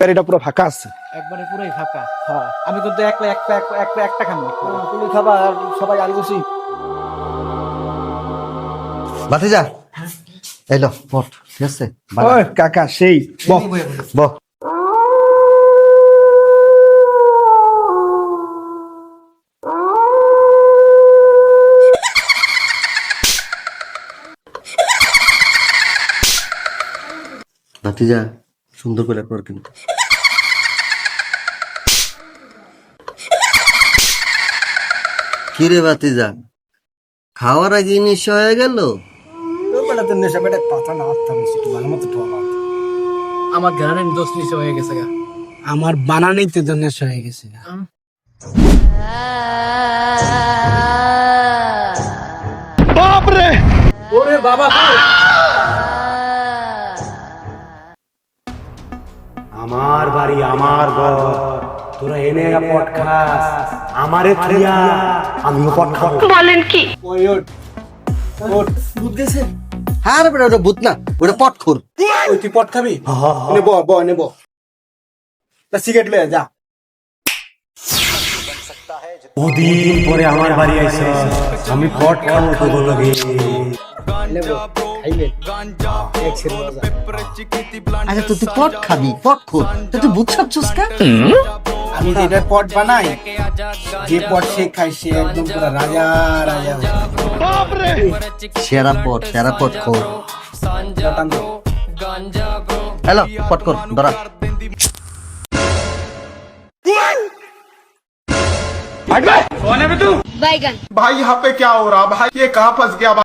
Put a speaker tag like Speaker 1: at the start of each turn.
Speaker 1: প্যারিটা পুরো ফাঁকা আছে?
Speaker 2: একবারে পুরোই ফাঁকা।
Speaker 1: হ্যাঁ।
Speaker 2: আমি কিন্তু একলা একটা এক- একটা একটা খাব।
Speaker 1: তুমি খাবা আর সবাই আগে বসি
Speaker 3: ভাতিজা এলো পট ঠিক আছে?
Speaker 1: ওই কাকা সেই বহ
Speaker 3: বহ ভাতিজা সুন্দর করে কর কিন্তু। কিরে ভাতিজা খাওয়ার আগে নিশ্চয় হয়ে গেল?
Speaker 2: আমার ঘরের দোষ নিচে হয়ে গেছে গা।
Speaker 1: আমার বানানেই তো নেশা হয়ে গেছে
Speaker 2: ওরে বাবা
Speaker 4: আমার বাড়ি আমার ঘর। তোরা এনে পট খাস। আমারে থিয়া আমিও পট খাব।
Speaker 1: ওই ওঠ ওঠ দুধ গেছে?
Speaker 3: হ্যাঁ রে বেটা ওটা ভূত না ওটা পট খোর
Speaker 1: ওই তুই পট খাবি? নেব ব নেব তা সিগারেট লয়ে যা।
Speaker 4: দুদিন পরে আমার বাড়ি আমি পট খাব লগে।
Speaker 3: আচ্ছা তো তুই পট খাবি পট খোর তুই ভূত ছাড়ছিস কা?
Speaker 1: আমি যেটা পট বানাই যে পট সে খাই সে একদম পুরো রাজা রাজা
Speaker 3: সেরা পট সেরা পট খোর
Speaker 1: টান দাও।
Speaker 3: হ্যালো পট কর ধরা
Speaker 5: बैगन
Speaker 6: भाई यहाँ पे क्या हो रहा भाई ये कहाँ फंस गया